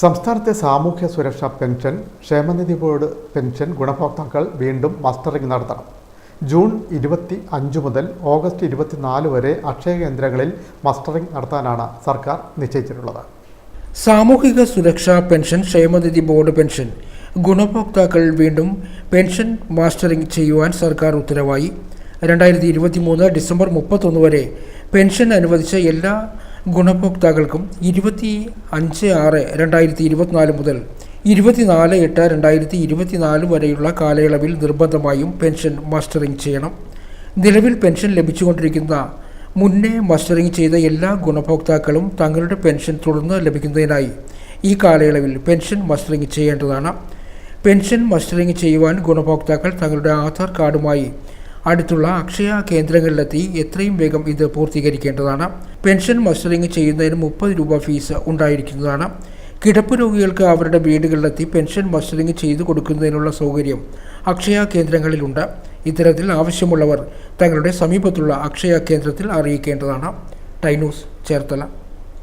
സംസ്ഥാനത്തെ സാമൂഹ്യ സുരക്ഷാ പെൻഷൻ ക്ഷേമനിധി ബോർഡ് പെൻഷൻ ഗുണഭോക്താക്കൾ വീണ്ടും മസ്റ്ററിംഗ് നടത്തണം. ജൂൺ ഇരുപത്തി അഞ്ച് മുതൽ ഓഗസ്റ്റ് ഇരുപത്തിനാല് വരെ അക്ഷയ കേന്ദ്രങ്ങളിൽ മസ്റ്ററിംഗ് നടത്താനാണ് സർക്കാർ നിശ്ചയിച്ചിട്ടുള്ളത്. സാമൂഹിക സുരക്ഷാ പെൻഷൻ ക്ഷേമനിധി ബോർഡ് പെൻഷൻ ഗുണഭോക്താക്കൾ വീണ്ടും പെൻഷൻ മാസ്റ്ററിംഗ് ചെയ്യുവാൻ സർക്കാർ ഉത്തരവായി. രണ്ടായിരത്തി ഇരുപത്തി മൂന്ന് ഡിസംബർ മുപ്പത്തൊന്ന് വരെ പെൻഷൻ അനുവദിച്ച എല്ലാ ഗുണഭോക്താക്കൾക്കും ഇരുപത്തി അഞ്ച് ആറ് രണ്ടായിരത്തി ഇരുപത്തിനാല് മുതൽ ഇരുപത്തിനാല് എട്ട് രണ്ടായിരത്തി ഇരുപത്തിനാല് വരെയുള്ള കാലയളവിൽ നിർബന്ധമായും പെൻഷൻ മാസ്റ്ററിംഗ് ചെയ്യണം. നിലവിൽ പെൻഷൻ ലഭിച്ചുകൊണ്ടിരിക്കുന്ന മുന്നേ മസ്റ്ററിംഗ് ചെയ്ത എല്ലാ ഗുണഭോക്താക്കളും തങ്ങളുടെ പെൻഷൻ തുടർന്ന് ലഭിക്കുന്നതിനായി ഈ കാലയളവിൽ പെൻഷൻ മസ്റ്ററിംഗ് ചെയ്യേണ്ടതാണ്. പെൻഷൻ മസ്റ്ററിംഗ് ചെയ്യുവാൻ ഗുണഭോക്താക്കൾ തങ്ങളുടെ ആധാർ കാർഡുമായി അടുത്തുള്ള അക്ഷയ കേന്ദ്രങ്ങളിലെത്തി എത്രയും വേഗം ഇത് പൂർത്തീകരിക്കേണ്ടതാണ്. പെൻഷൻ മസ്റ്ററിംഗ് ചെയ്യുന്നതിന് മുപ്പത് രൂപ ഫീസ് ഉണ്ടായിരിക്കുന്നതാണ്. കിടപ്പ് രോഗികൾക്ക് അവരുടെ വീടുകളിലെത്തി പെൻഷൻ മസ്റ്ററിംഗ് ചെയ്തു കൊടുക്കുന്നതിനുള്ള സൗകര്യം അക്ഷയ കേന്ദ്രങ്ങളിലുണ്ട്. ഇത്തരത്തിൽ ആവശ്യമുള്ളവർ തങ്ങളുടെ സമീപത്തുള്ള അക്ഷയ കേന്ദ്രത്തിൽ അറിയിക്കേണ്ടതാണ്. ടൈനൂസ് ചേർത്തല.